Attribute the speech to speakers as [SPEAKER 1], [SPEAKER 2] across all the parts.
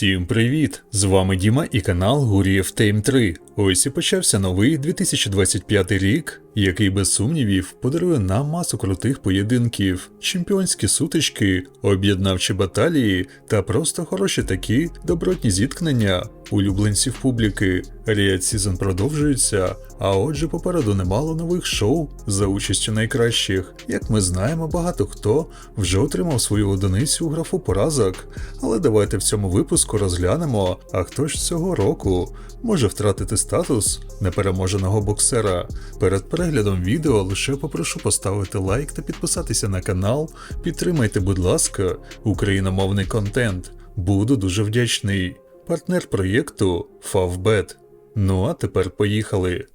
[SPEAKER 1] Всім привіт! З вами Діма і канал Гурієв Тейм 3. Ось і почався новий 2025 рік, який без сумнівів подарує нам масу крутих поєдинків, чемпіонські сутички, об'єднавчі баталії та просто хороші такі добротні зіткнення улюбленців публіки. Ріад Сізон продовжується, а отже, попереду немало нових шоу за участю найкращих. Як ми знаємо, багато хто вже отримав свою одиницю у графу поразок. Але давайте в цьому випуску розглянемо, а хто ж цього року може втратити статус непереможеного боксера. Перед переглядом відео лише попрошу поставити лайк та підписатися на канал. Підтримайте, будь ласка, україномовний контент. Буду дуже вдячний. Партнер проєкту Favbet. Ну а тепер поїхали.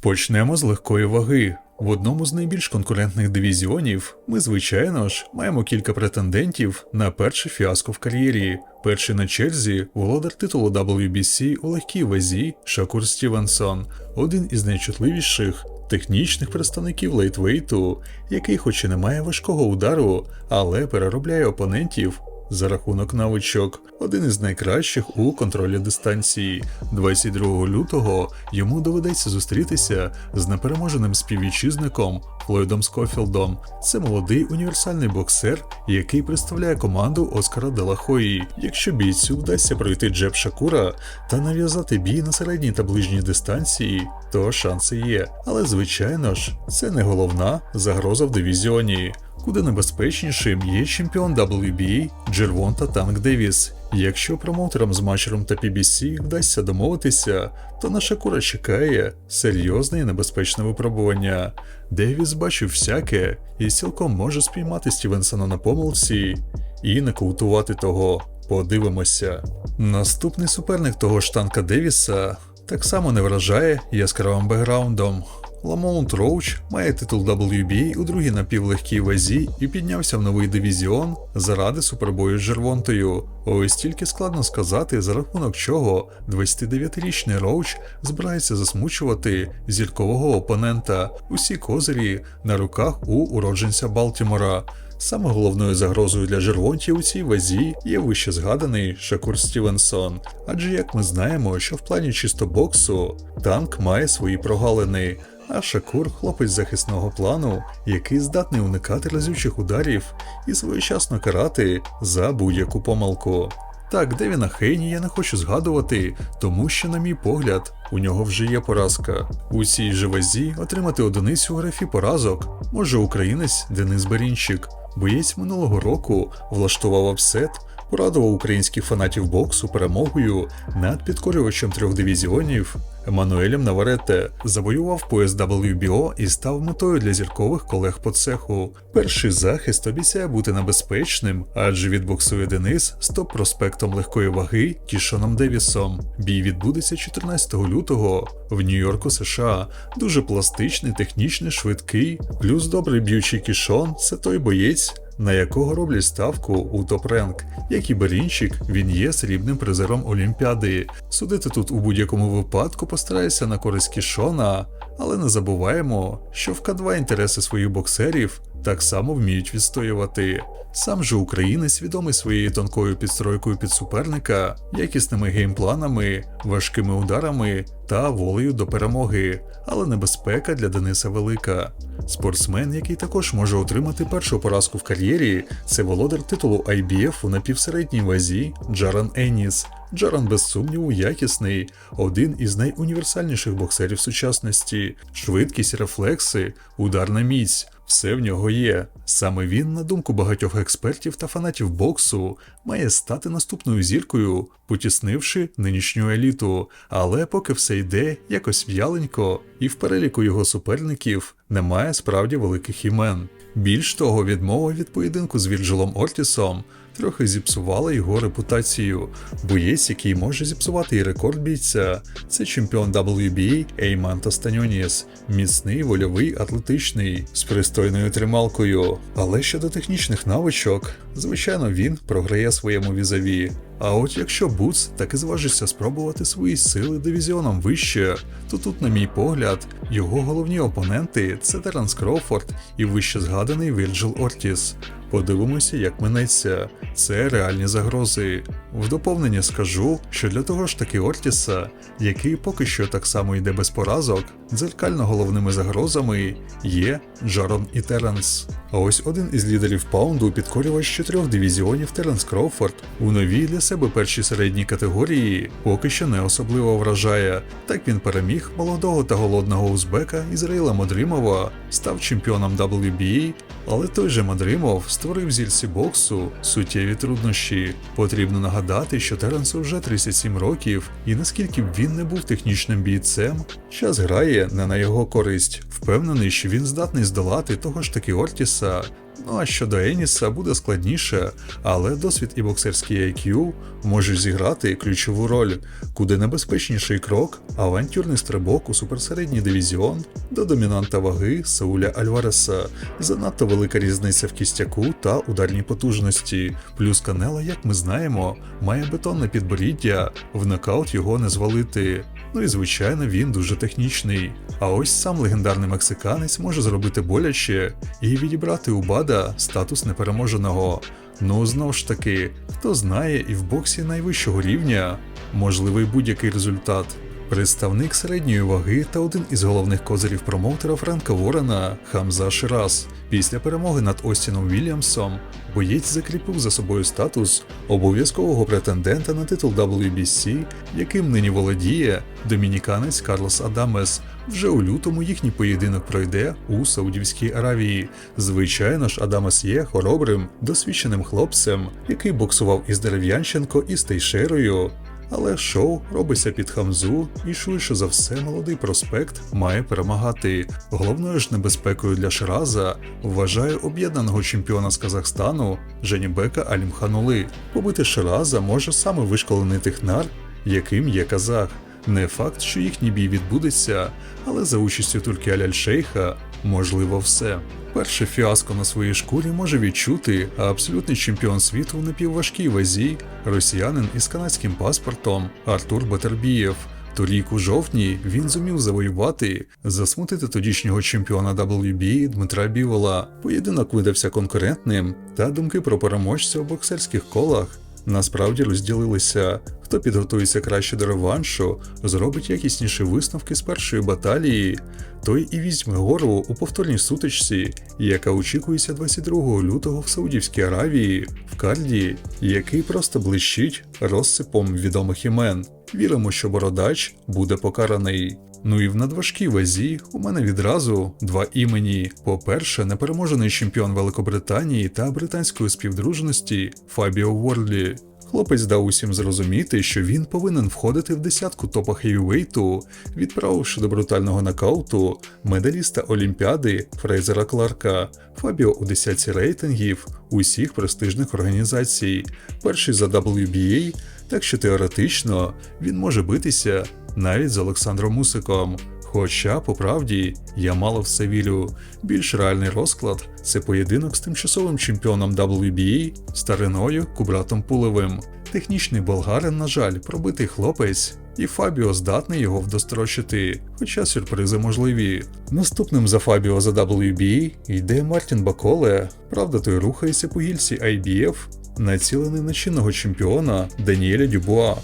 [SPEAKER 1] Почнемо з легкої ваги. В одному з найбільш конкурентних дивізіонів ми, звичайно ж, маємо кілька претендентів на перше фіаско в кар'єрі. Перший на черзі володар титулу WBC у легкій вазі Шакур Стівенсон, один із найчутливіших технічних представників лейтвейту, який, хоч і не має важкого удару, але переробляє опонентів за рахунок навичок, один із найкращих у контролі дистанції. 22 лютого йому доведеться зустрітися з непереможеним співвітчизником Флойдом Скофілдом. Це молодий універсальний боксер, який представляє команду Оскара Делахої. Якщо бійцю вдасться пройти джеб Шакура та нав'язати бій на середній та ближній дистанції, то шанси є. Але звичайно ж, це не головна загроза в дивізіоні куди небезпечнішим є чемпіон WBA Джервонта Танк Девіс. Якщо промоутерам з матчером та PBC вдасться домовитися, то на Шакура чекає серйозне і небезпечне випробування. Девіс бачив всяке і цілком може спіймати Стівенсона на помилці і нокаутувати того. Подивимося. Наступний суперник того ж танка Девіса так само не вражає яскравим бекграундом. Ламонт Роуч має титул WBA у другій напівлегкій вазі і піднявся в новий дивізіон заради супербою з Жервонтою. Ось тільки складно сказати, за рахунок чого 29-річний Роуч збирається засмучувати зіркового опонента. Усі козирі на руках у уродженця Балтімора. Саме головною загрозою для Жервонтів у цій вазі є вище згаданий Шакур Стівенсон. Адже як ми знаємо, що в плані чисто боксу танк має свої прогалини. А Шакур хлопець захисного плану, який здатний уникати разючих ударів і своєчасно карати за будь-яку помилку. Так, Девіна Хейні я не хочу згадувати, тому що, на мій погляд, у нього вже є поразка. У цій же отримати одиницю у графі поразок може українець Денис Берінчик. Боєць минулого року влаштував апсет, порадував українських фанатів боксу перемогою над підкорювачем трьох дивізіонів Еммануелем Наварете завоював пояс WBO і став метою для зіркових колег по цеху. Перший захист обіцяє бути небезпечним, адже відбоксує Денис з топ-проспектом легкої ваги Кішоном Девісом. Бій відбудеться 14 лютого в Нью-Йорку, США. Дуже пластичний, технічний, швидкий, плюс добрий б'ючий кішон це той боєць на якого роблять ставку у топ-ренк. Як і Берінчик, він є срібним призером Олімпіади. Судити тут у будь-якому випадку постараюся на користь кішона, але не забуваємо, що в К2 інтереси своїх боксерів так само вміють відстоювати. Сам же українець відомий своєю тонкою підстройкою під суперника, якісними геймпланами, важкими ударами та волею до перемоги, але небезпека для Дениса велика. Спортсмен, який також може отримати першу поразку в кар'єрі, це володар титулу IBF у напівсередній вазі Джаран Еніс. Джаран, без сумніву, якісний, один із найуніверсальніших боксерів сучасності, швидкість, рефлекси, ударна міць. Все в нього є. Саме він, на думку багатьох експертів та фанатів боксу, має стати наступною зіркою, потіснивши нинішню еліту. Але поки все йде якось в'яленько, і в переліку його суперників немає справді великих імен. Більш того, відмова від поєдинку з Вірджилом Ортісом трохи зіпсувала його репутацію. Боєць, який може зіпсувати і рекорд бійця, це чемпіон WBA Ейман Тастаньоніс, міцний, вольовий, атлетичний, з пристойною трималкою. Але щодо технічних навичок, звичайно, він програє своєму візаві. А от якщо Буц таки зважиться спробувати свої сили дивізіоном вище, то тут, на мій погляд, його головні опоненти це Теранс Кроуфорд і вище згаданий Вірджил Ортіс. Подивимося, як минеться. Це реальні загрози. В доповнення скажу, що для того ж таки Ортіса, який поки що так само йде без поразок, дзеркально головними загрозами є Джарон і Теренс. А ось один із лідерів паунду підкорювач чотирьох дивізіонів Теренс Кроуфорд у новій для себе першій середній категорії поки що не особливо вражає. Так він переміг молодого та голодного узбека Ізраїла Модримова, став чемпіоном WBA, але той же Мадримов створив зільці боксу суттєві труднощі. Потрібно нагадати, що Теренсу вже 37 років, і наскільки б він не був технічним бійцем, час грає не на його користь. Впевнений, що він здатний здолати того ж таки Ортіса. Ну а щодо Еніса буде складніше, але досвід і боксерський IQ можуть зіграти ключову роль, куди небезпечніший крок авантюрний стрибок у суперсередній дивізіон до домінанта ваги Сауля Альвареса. Занадто велика різниця в кістяку та ударній потужності. Плюс Канела, як ми знаємо, має бетонне підборіддя, в нокаут його не звалити. Ну і звичайно, він дуже технічний. А ось сам легендарний мексиканець може зробити боляче і відібрати у Бада статус непереможеного. Ну знову ж таки, хто знає, і в боксі найвищого рівня можливий будь-який результат. Представник середньої ваги та один із головних козирів промоутера Френка Ворена Хамза Ширас. Після перемоги над Остіном Вільямсом боєць закріпив за собою статус обов'язкового претендента на титул WBC, яким нині володіє домініканець Карлос Адамес. Вже у лютому їхній поєдинок пройде у Саудівській Аравії. Звичайно ж, Адамас є хоробрим, досвідченим хлопцем, який боксував із Дерев'янченко і з Тейшерою. Але шоу робиться під хамзу, і швидше за все молодий проспект має перемагати. Головною ж небезпекою для Шираза вважає об'єднаного чемпіона з Казахстану Женібека Алімханули. Побити Шираза може саме вишколений технар, яким є казах. Не факт, що їхній бій відбудеться, але за участю тільки Аляль-Шейха можливо все. Перше фіаско на своїй шкурі може відчути а абсолютний чемпіон світу в напівважкій вазі, росіянин із канадським паспортом Артур Батербієв. Торік у жовтні він зумів завоювати, засмутити тодішнього чемпіона WBA Дмитра Бівола. Поєдинок видався конкурентним, та думки про переможця у боксерських колах насправді розділилися. Хто підготується краще до реваншу, зробить якісніші висновки з першої баталії, той і візьме горло у повторній сутичці, яка очікується 22 лютого в Саудівській Аравії, в карді, який просто блищить розсипом відомих імен. Віримо, що бородач буде покараний. Ну і в надважкій вазі у мене відразу два імені. По-перше, непереможений чемпіон Великобританії та британської співдружності Фабіо Ворлі. Хлопець дав усім зрозуміти, що він повинен входити в десятку топа хевівейту, відправивши до брутального нокауту медаліста Олімпіади Фрейзера Кларка, Фабіо у десятці рейтингів усіх престижних організацій, перший за WBA, так що теоретично він може битися навіть з Олександром Мусиком. Хоча, по правді, я мало все вірю. Більш реальний розклад це поєдинок з тимчасовим чемпіоном WBA стариною Кубратом Пулевим. Технічний болгарин, на жаль, пробитий хлопець, і Фабіо здатний його вдострочити, хоча сюрпризи можливі. Наступним за Фабіо за WBA йде Мартін Баколе, правда, той рухається по гільці IBF, націлений на чинного чемпіона Даніеля Дюбуа.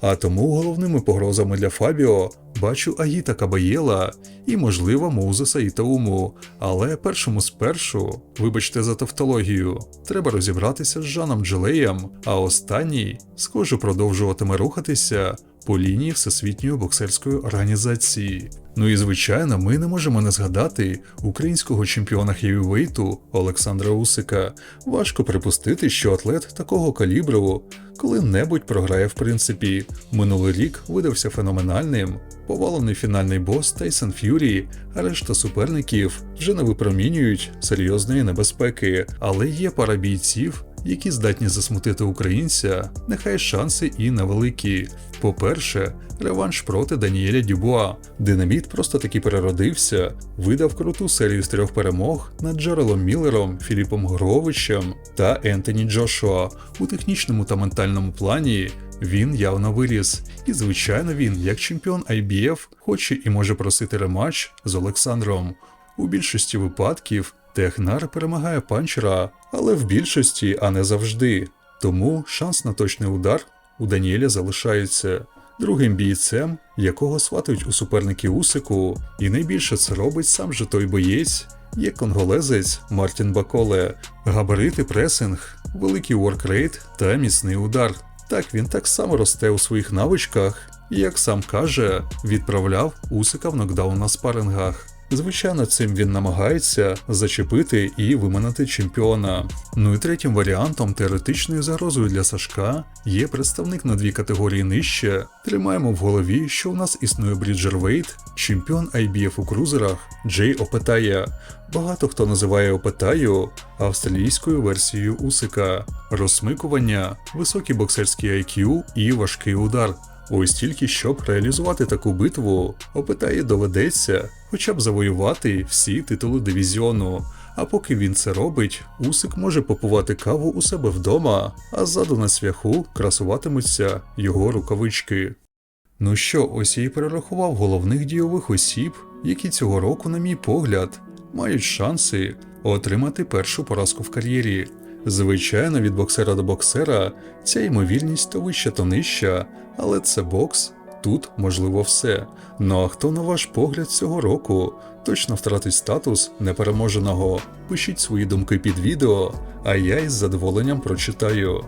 [SPEAKER 1] А тому головними погрозами для Фабіо бачу Агіта Кабаєла і, можливо, Моузеса Тауму. Але першому спершу, вибачте за тавтологію, треба розібратися з Жаном Джелеєм, а останній, схоже, продовжуватиме рухатися по лінії Всесвітньої боксерської організації. Ну і звичайно, ми не можемо не згадати українського чемпіона хевівейту Олександра Усика. Важко припустити, що атлет такого калібру коли-небудь програє в принципі. Минулий рік видався феноменальним. Повалений фінальний бос Тайсон Ф'юрі, а решта суперників вже не випромінюють серйозної небезпеки, але є пара бійців, які здатні засмутити українця, нехай шанси і невеликі. По-перше, реванш проти Даніеля Дюбуа. Динаміт просто таки переродився, видав круту серію з трьох перемог над Джерелом Міллером, Філіпом Гровичем та Ентоні Джошуа. У технічному та ментальному плані він явно виріс. І, звичайно, він, як чемпіон IBF, хоче і може просити рематч з Олександром. У більшості випадків Технар перемагає панчера, але в більшості, а не завжди. Тому шанс на точний удар у Даніеля залишається. Другим бійцем, якого сватають у суперники Усику, і найбільше це робить сам же той боєць, є конголезець Мартін Баколе, габарити пресинг, великий воркрейт та міцний удар. Так він так само росте у своїх навичках, і як сам каже, відправляв Усика в нокдаун на спарингах. Звичайно, цим він намагається зачепити і виманити чемпіона. Ну і третім варіантом теоретичною загрозою для Сашка є представник на дві категорії нижче. Тримаємо в голові, що в нас існує Бріджервейт, чемпіон IBF у крузерах Джей Опетая. Багато хто називає Опетаю австралійською версією Усика, розсмикування, високий боксерський IQ і важкий удар. Ось тільки щоб реалізувати таку битву, Опитає доведеться хоча б завоювати всі титули дивізіону. А поки він це робить, Усик може попувати каву у себе вдома, а ззаду на свяху красуватимуться його рукавички. Ну що, ось я і перерахував головних дійових осіб, які цього року, на мій погляд, мають шанси отримати першу поразку в кар'єрі. Звичайно, від боксера до боксера ця ймовірність то вища, то нижча, але це бокс, тут можливо все. Ну а хто, на ваш погляд, цього року точно втратить статус непереможеного? Пишіть свої думки під відео, а я із задоволенням прочитаю.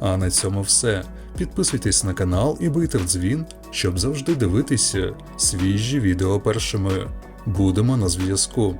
[SPEAKER 1] А на цьому все. Підписуйтесь на канал і бийте дзвін, щоб завжди дивитися свіжі відео першими. Будемо на зв'язку.